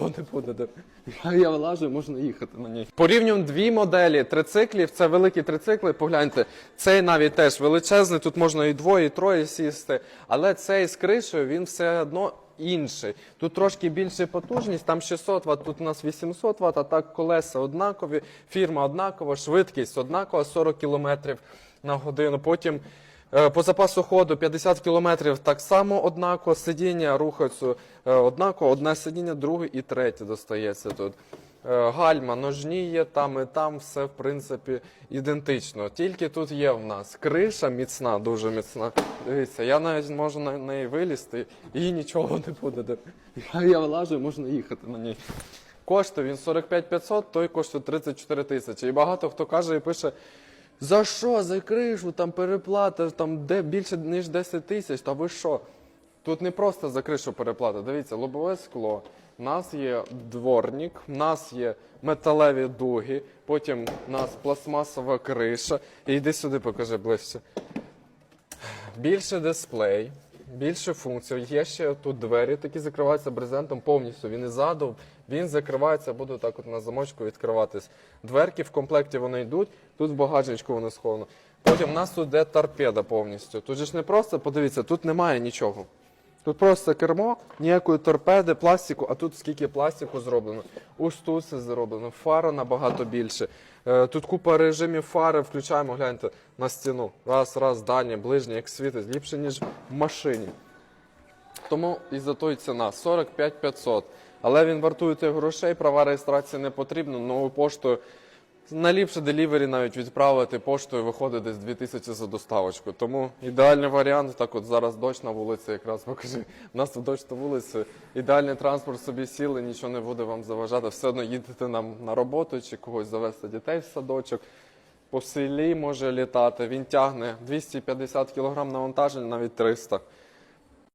не буде. Я, вилажу, можна їхати на ній. Порівнюємо дві моделі трициклів. Це великі трицикли. Погляньте, цей навіть теж величезний. Тут можна і двоє, і троє сісти. Але цей з кришею він все одно інший. Тут трошки більша потужність, там 600 Вт, тут у нас 800 Вт, а так колеса однакові, фірма однакова, швидкість однакова 40 км на годину. Потім По запасу ходу 50 км так само однаково, сидіння рухаються е, однаково, одне сидіння, друге і третє достається тут. Е, Гальма, ножні є там і там, все в принципі ідентично. Тільки тут є в нас криша міцна, дуже міцна. Дивіться, я навіть можу на неї вилізти і нічого не буде. Я, я вилажу, можна їхати на ній. Коштує він 45 500, той коштує 34 тисячі. І багато хто каже і пише. За що? За кришу, там переплата, там де більше ніж 10 тисяч. Та ви що? Тут не просто за кришу переплата. Дивіться, лобове скло. У нас є дворник, у нас є металеві дуги, потім у нас пластмасова криша. І йди сюди, покажи ближче. Більше дисплей, більше функцій. Є ще тут двері, такі закриваються брезентом повністю. Він і ззаду, він закривається, буде так от на замочку відкриватись. Дверки в комплекті вони йдуть, тут в багажничку вони сховано. Потім в нас тут йде торпеда повністю. Тут же ж не просто, подивіться, тут немає нічого. Тут просто кермо, ніякої торпеди, пластику, а тут скільки пластику зроблено. Все зроблено, фара набагато більше. Е, Тут купа режимів фари, включаємо, гляньте на стіну. Раз, раз, дальнє, ближнє, як світить, ліпше, ніж в машині. Тому і за то і ціна 45 500. Але він вартує тих грошей, права реєстрації не потрібно. Новою поштою найліпше делівері навіть відправити поштою виходить десь 2000 за доставочку. Тому ідеальний варіант. Так от зараз дощ на вулиці, якраз покажи. У нас тут дощ на вулиці. Ідеальний транспорт собі сіли, нічого не буде вам заважати. Все одно їдете нам на роботу чи когось завести дітей в садочок. По селі може літати. Він тягне 250 кг навантажень, навіть 300.